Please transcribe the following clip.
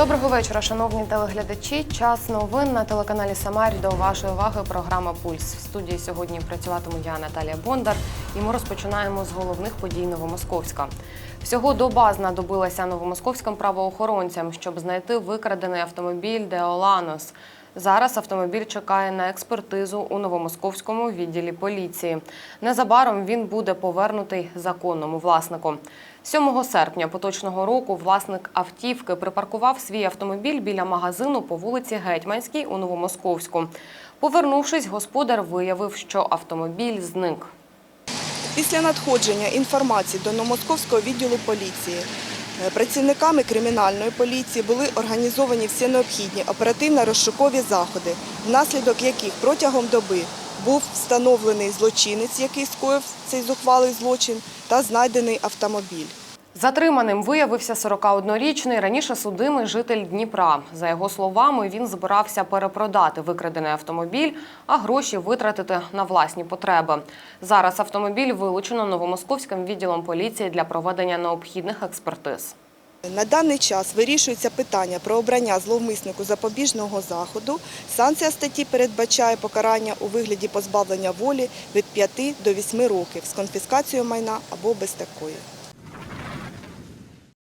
Доброго вечора, шановні телеглядачі. Час новин на телеканалі Самарі. До вашої уваги програма Пульс. В студії сьогодні працюватиму я Наталія Бондар. І ми розпочинаємо з головних подій Новомосковська. Всього доба знадобилася новомосковським правоохоронцям, щоб знайти викрадений автомобіль Деоланос. Зараз автомобіль чекає на експертизу у новомосковському відділі поліції. Незабаром він буде повернутий законному власнику. 7 серпня поточного року власник автівки припаркував свій автомобіль біля магазину по вулиці Гетьманській у Новомосковську. Повернувшись, господар виявив, що автомобіль зник. Після надходження інформації до Новомосковського відділу поліції працівниками кримінальної поліції були організовані всі необхідні оперативно-розшукові заходи, внаслідок яких протягом доби був встановлений злочинець, який скоїв цей зухвалий злочин, та знайдений автомобіль. Затриманим виявився 41-річний раніше судимий житель Дніпра. За його словами, він збирався перепродати викрадений автомобіль, а гроші витратити на власні потреби. Зараз автомобіль вилучено новомосковським відділом поліції для проведення необхідних експертиз. На даний час вирішується питання про обрання зловмиснику запобіжного заходу. Санкція статті передбачає покарання у вигляді позбавлення волі від 5 до 8 років з конфіскацією майна або без такої.